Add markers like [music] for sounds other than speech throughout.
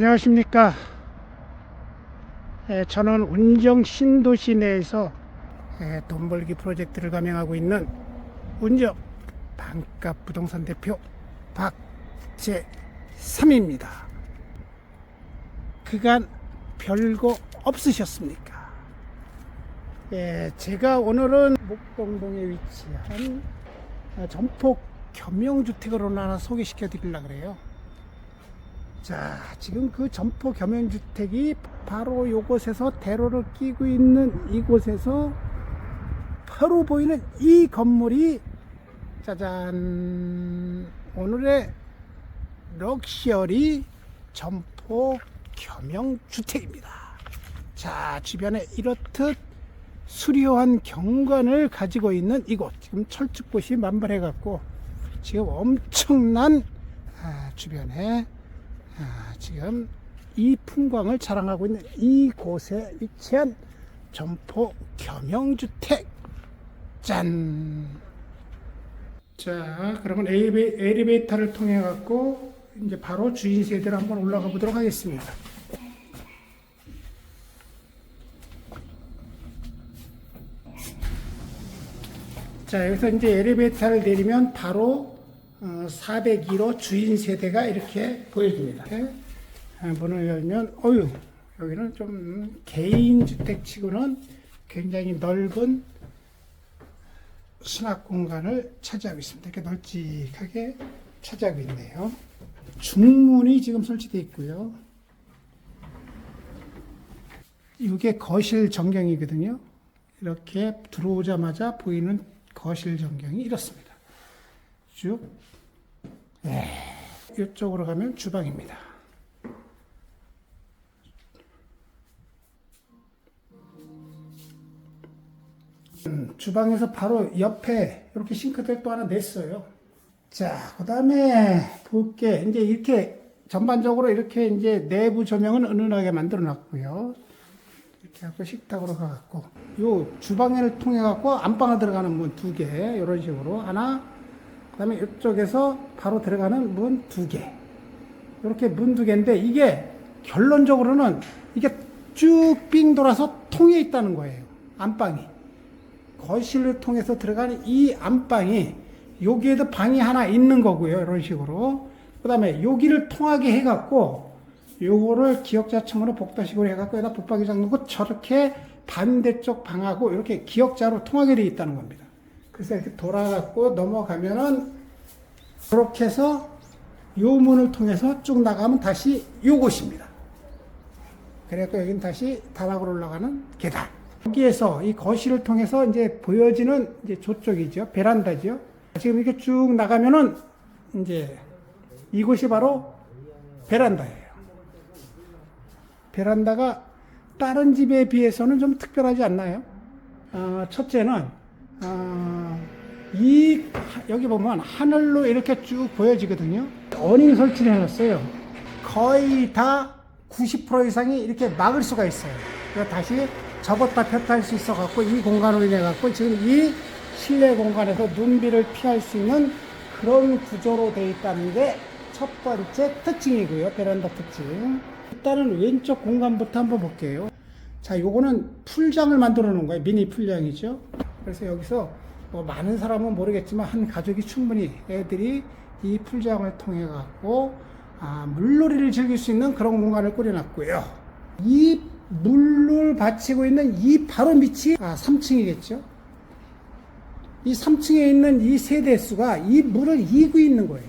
안녕하십니까. 에, 저는 운정 신도시 내에서 에, 돈 벌기 프로젝트를 감행하고 있는 운정 반값 부동산 대표 박재삼입니다. 그간 별거 없으셨습니까? 예, 제가 오늘은 목동동에 위치한 아, 전폭 겸용주택으로 하나 소개시켜 드리려고 그래요. 자, 지금 그 점포 겸용주택이 바로 이곳에서 대로를 끼고 있는 이곳에서 바로 보이는 이 건물이 짜잔 오늘의 럭셔리 점포 겸용주택입니다. 자, 주변에 이렇듯 수려한 경관을 가지고 있는 이곳 지금 철쭉꽃이 만발해 갖고 지금 엄청난 아, 주변에 아, 지금 이 풍광을 자랑하고 있는 이곳에 위치한 점포 겸용주택 짠. 자, 그러면 엘리베, 엘리베이터를 통해 갖고 이제 바로 주인 세대로 한번 올라가 보도록 하겠습니다. 자, 여기서 이제 엘리베이터를 내리면 바로 어, 402로 주인 세대가 이렇게 보여집니다. 이렇게 문을 열면, 어유 여기는 좀 개인 주택 치고는 굉장히 넓은 수납 공간을 차지하고 있습니다. 이렇게 널찍하게 차지하고 있네요. 중문이 지금 설치되어 있고요. 이게 거실 전경이거든요. 이렇게 들어오자마자 보이는 거실 전경이 이렇습니다. 쭉. 네. 이쪽으로 가면 주방입니다. 음, 주방에서 바로 옆에 이렇게 싱크대를 또 하나 냈어요. 자, 그 다음에 볼게. 이제 이렇게 전반적으로 이렇게 이제 내부 조명은 은은하게 만들어 놨고요. 이렇게 하고 식탁으로 가갖고, 요 주방을 통해 갖고 안방에 들어가는 문 두 개, 이런 식으로. 하나, 그 다음에 이쪽에서 바로 들어가는 문 두 개. 이렇게 문 두 개인데, 이게 결론적으로는 이게 쭉 빙 돌아서 통해 있다는 거예요. 안방이. 거실을 통해서 들어가는 이 안방이 여기에도 방이 하나 있는 거고요. 이런 식으로. 그 다음에 여기를 통하게 해갖고 요거를 기역자층으로 복도식으로 해갖고 여기다 붙박이장 넣고 저렇게 반대쪽 방하고 이렇게 기역자로 통하게 되어 있다는 겁니다. 그래서 이렇게 돌아갖고 넘어가면은 그렇게 해서 요 문을 통해서 쭉 나가면 다시 요곳입니다. 그래갖고 여기는 다시 다락으로 올라가는 계단. 여기에서 이 거실을 통해서 이제 보여지는 이제 저쪽이죠. 베란다죠. 지금 이렇게 쭉 나가면은 이제 이곳이 바로 베란다예요. 베란다가 다른 집에 비해서는 좀 특별하지 않나요? 어, 첫째는 어, 이 여기 보면 하늘로 이렇게 쭉 보여지거든요. 어닝 설치를 해놨어요. 거의 다 90% 이상이 이렇게 막을 수가 있어요. 그래서 다시 접었다 폈다 할 수 있어 갖고 이 공간으로 인해 갖고 지금 이 실내 공간에서 눈비를 피할 수 있는 그런 구조로 되어 있다는 게 첫 번째 특징이고요. 베란다 특징. 일단은 왼쪽 공간부터 한번 볼게요. 자, 요거는 풀장을 만들어 놓은 거예요. 미니 풀장이죠. 그래서 여기서 뭐 많은 사람은 모르겠지만 한 가족이 충분히 애들이 이 풀장을 통해 갖고 아, 물놀이를 즐길 수 있는 그런 공간을 꾸려놨고요. 이 물을 받치고 있는 이 바로 밑이 아, 3층이겠죠. 이 3층에 있는 이 세대수가 이 물을 이고 있는 거예요.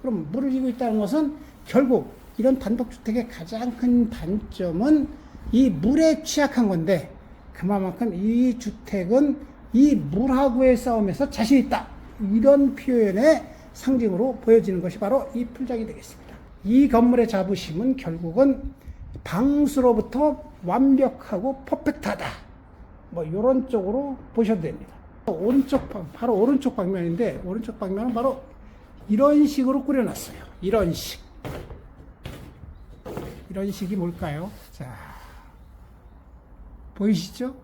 그럼 물을 이고 있다는 것은 결국 이런 단독주택의 가장 큰 단점은 이 물에 취약한 건데 그만큼 이 주택은 이 물하고의 싸움에서 자신 있다. 이런 표현의 상징으로 보여지는 것이 바로 이 풀장이 되겠습니다. 이 건물의 자부심은 결국은 방수로부터 완벽하고 퍼펙트하다. 뭐 이런 쪽으로 보셔도 됩니다. 오른쪽 방, 바로 오른쪽 방면인데 오른쪽 방면은 바로 이런 식으로 꾸려놨어요. 이런 식. 이런 식이 뭘까요? 자, 보이시죠?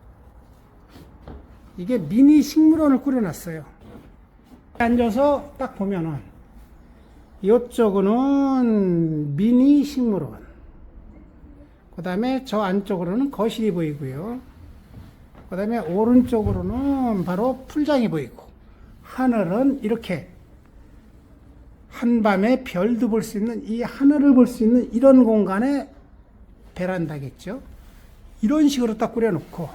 이게 미니 식물원을 꾸려놨어요. 앉아서 딱 보면은 이쪽은 미니 식물원. 그 다음에 저 안쪽으로는 거실이 보이고요. 그 다음에 오른쪽으로는 바로 풀장이 보이고, 하늘은 이렇게 한밤에 별도 볼 수 있는 이 하늘을 볼 수 있는 이런 공간에 베란다겠죠. 이런 식으로 딱 꾸려놓고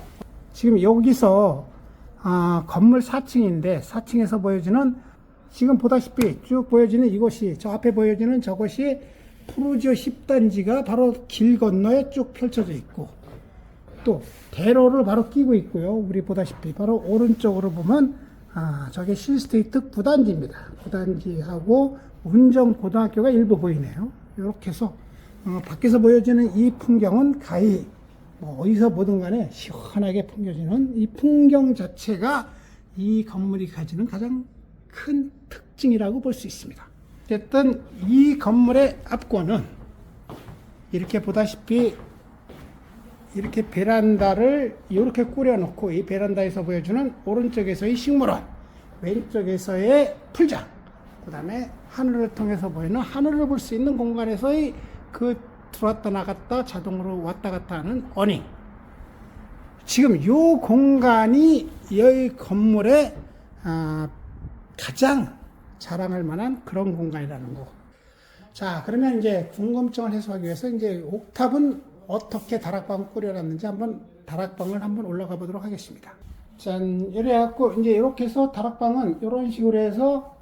지금 여기서 아, 건물 4층인데 4층에서 보여지는 지금 보다시피 쭉 보여지는 이곳이 저 앞에 보여지는 저것이 푸르지오 10단지가 바로 길 건너에 쭉 펼쳐져 있고 또 대로를 바로 끼고 있고요. 우리 보다시피 바로 오른쪽으로 보면 아, 저게 실스테이트 9단지입니다. 9단지하고 운정 고등학교가 일부 보이네요. 이렇게 해서 어, 밖에서 보여지는 이 풍경은 가히 뭐 어디서 보든 간에 시원하게 풍겨지는 이 풍경 자체가 이 건물이 가지는 가장 큰 특징이라고 볼 수 있습니다. 어쨌든 이 건물의 앞권은 이렇게 보다시피 이렇게 베란다를 이렇게 꾸려놓고 이 베란다에서 보여주는 오른쪽에서의 식물원, 왼쪽에서의 풀장, 그 다음에 하늘을 통해서 보이는 하늘을 볼 수 있는 공간에서의 그 들어왔다 나갔다 자동으로 왔다 갔다 하는 어닝. 지금 이 공간이 이 건물의 아, 가장 자랑할 만한 그런 공간이라는 거. 자, 그러면 이제 궁금증을 해소하기 위해서 이제 옥탑은 어떻게 다락방을 꾸려놨는지 한번 다락방을 한번 올라가 보도록 하겠습니다. 짠, 이래 갖고 이제 이렇게 해서 다락방은 이런 식으로 해서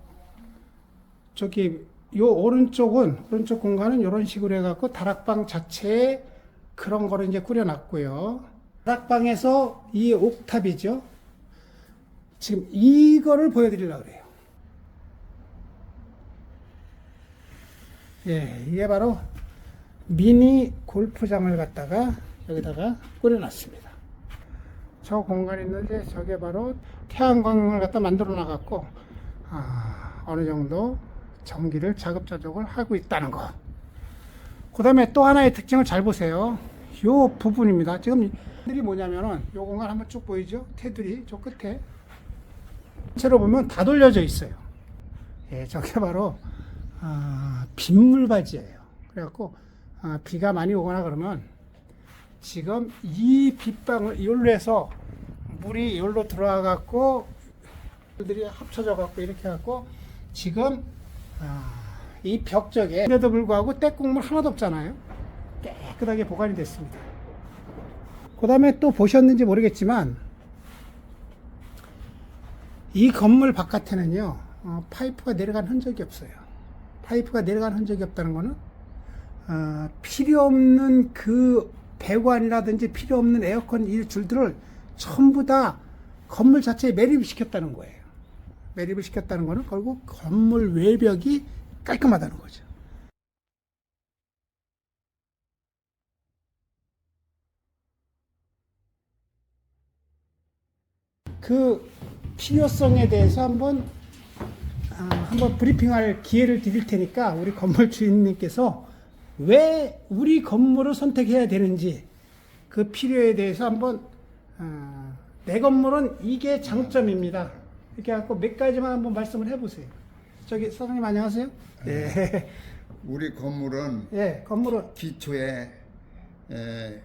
저기 요 오른쪽은 오른쪽 공간은 이런 식으로 해갖고 다락방 자체에 그런 거를 이제 꾸려놨고요. 다락방에서 이 옥탑이죠. 지금 이거를 보여드리려고 그래요. 예, 이게 바로 미니 골프장을 갖다가 여기다가 꾸려놨습니다. 저 공간이 있는데 저게 바로 태양광을 갖다 만들어 놔갖고 아, 어느 정도 전기를 자급자족을 하고 있다는 거. 그 다음에 또 하나의 특징을 잘 보세요. 요 부분입니다. 지금 들이 뭐냐면은 요 공간 한번 쭉 보이죠? 테두리 저 끝에 채로 보면 다 돌려져 있어요. 예, 저게 바로 아, 빗물바지예요. 그래갖고 아, 비가 많이 오거나 그러면 지금 이 빗방울 이걸로 해서 물이 이걸로 들어와 갖고 들이 합쳐져 갖고 이렇게 갖고 지금 아, 이벽 쪽에 그래도 불구하고 때국물 하나도 없잖아요. 깨끗하게 보관이 됐습니다. 그 다음에 또 보셨는지 모르겠지만 이 건물 바깥에는요 어, 파이프가 내려간 흔적이 없어요. 파이프가 내려간 흔적이 없다는 거는 어, 필요 없는 그 배관이라든지 필요 없는 에어컨 이 줄들을 전부 다 건물 자체에 매립을 시켰다는 거예요. 매립을 시켰다는 거는 결국 건물 외벽이 깔끔하다는 거죠. 그 필요성에 대해서 한번 아, 한번 브리핑할 기회를 드릴 테니까 우리 건물 주인님께서 왜 우리 건물을 선택해야 되는지 그 필요에 대해서 한번 아, 내 건물은 이게 장점입니다. 이렇게 갖고 몇 가지만 한번 말씀을 해보세요. 저기 사장님 안녕하세요. 예, [laughs] 우리 건물은 예, 건물은 기초에 에,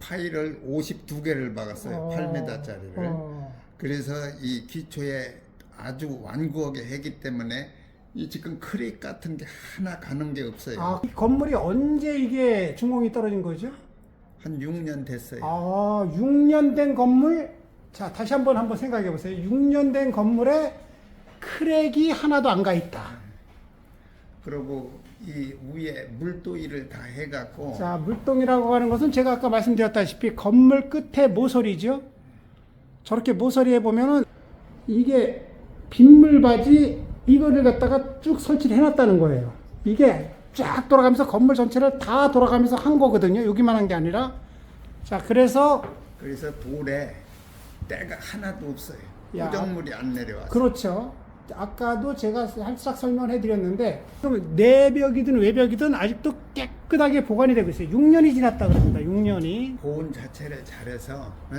파일을 52개를 박았어요. 8m짜리를. 어, 그래서 이 기초에 아주 완구하게 했기 때문에 이 지금 크랙 같은 게 하나 가는 게 없어요. 아, 이 건물이 언제 이게 중공이 떨어진 거죠? 한 6년 됐어요. 아, 6년 된 건물. 자, 다시 한번 한번 생각해 보세요. 6년 된 건물에 크랙이 하나도 안 가 있다. 그리고 이 위에 물도이를 다 해갖고 자, 물동이라고 하는 것은 제가 아까 말씀드렸다시피 건물 끝에 모서리죠. 저렇게 모서리에 보면은 이게 빗물 바지 이거를 갖다가 쭉 설치를 해놨다는 거예요. 이게 쫙 돌아가면서 건물 전체를 다 돌아가면서 한 거거든요. 여기만 한 게 아니라. 자, 그래서 그래서 돌에 때가 하나도 없어요. 야. 고정물이 안 내려와서. 그렇죠. 아까도 제가 살짝 설명해 드렸는데 그럼 내벽이든 외벽이든 아직도 깨끗하게 보관이 되고 있어요. 6년이 지났다 그럽니다. 6년이. 보온 자체를 잘해서 어?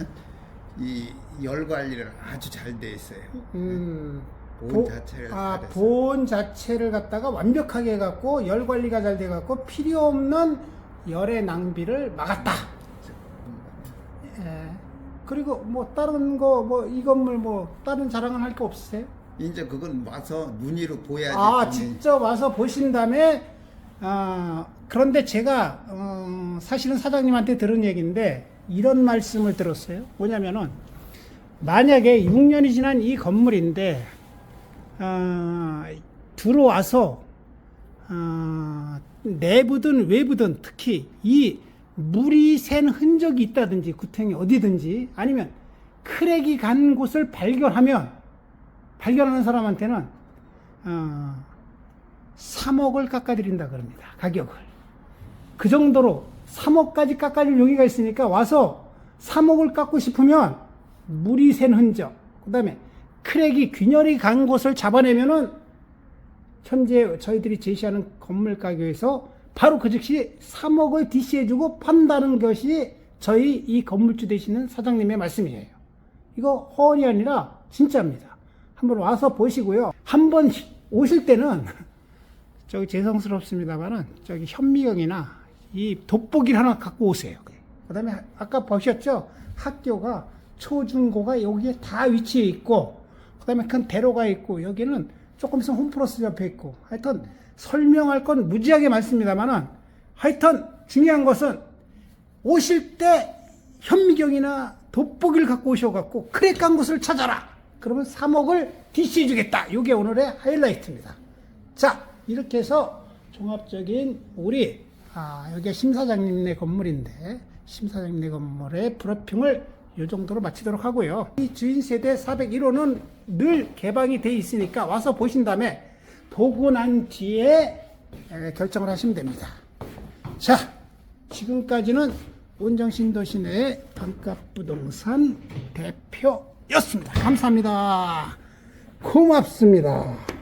이열 관리를 아주 잘 돼 있어요. 음. 보온 자체를 아, 잘해서. 보온 자체를 갖다가 완벽하게 해갖고 열 관리가 잘 돼갖고 필요 없는 열의 낭비를 막았다. 예. 그리고 뭐 다른 거 뭐 이 건물 뭐 다른 자랑은 할거 없으세요? 이제 그건 와서 눈으로 보야지. 아. 직접 와서 보신 다음에 아 그런데 제가 어, 사실은 사장님한테 들은 얘기인데 이런 말씀을 들었어요. 뭐냐면은 만약에 6년이 지난 이 건물인데 아, 들어와서 아, 내부든 외부든 특히 이 물이 샌 흔적이 있다든지 구탱이 어디든지 아니면 크랙이 간 곳을 발견하면 발견하는 사람한테는 어, 3억을 깎아드린다 그럽니다. 가격을. 그 정도로 3억까지 깎아줄 용의가 있으니까 와서 3억을 깎고 싶으면 물이 샌 흔적, 그 다음에 크랙이 균열이 간 곳을 잡아내면은 현재 저희들이 제시하는 건물 가격에서 바로 그 즉시 3억을 DC해주고 판다는 것이 저희 이 건물주 되시는 사장님의 말씀이에요. 이거 허언이 아니라 진짜입니다. 한번 와서 보시고요. 한번 오실 때는 [laughs] 저기 죄송스럽습니다만은 저기 현미경이나 이 돋보기를 하나 갖고 오세요. 그 다음에 아까 보셨죠? 학교가 초중고가 여기에 다 위치해 있고 그 다음에 큰 대로가 있고 여기는 조금 있으면 홈플러스 옆에 있고 하여튼 설명할 건 무지하게 많습니다만은 하여튼 중요한 것은 오실 때 현미경이나 돋보기를 갖고 오셔갖고 크랙 간 곳을 찾아라. 그러면 3억을 DC해 주겠다. 이게 오늘의 하이라이트입니다. 자, 이렇게 해서 종합적인 우리 아, 여기 심 사장님네 건물인데 심 사장님네 건물의 브리핑을 이 정도로 마치도록 하고요. 이 주인 세대 401호는 늘 개방이 돼 있으니까 와서 보신 다음에 보고 난 뒤에 에, 결정을 하시면 됩니다. 자, 지금까지는 온정신도시 내 반값 부동산 대표였습니다. 감사합니다. 고맙습니다.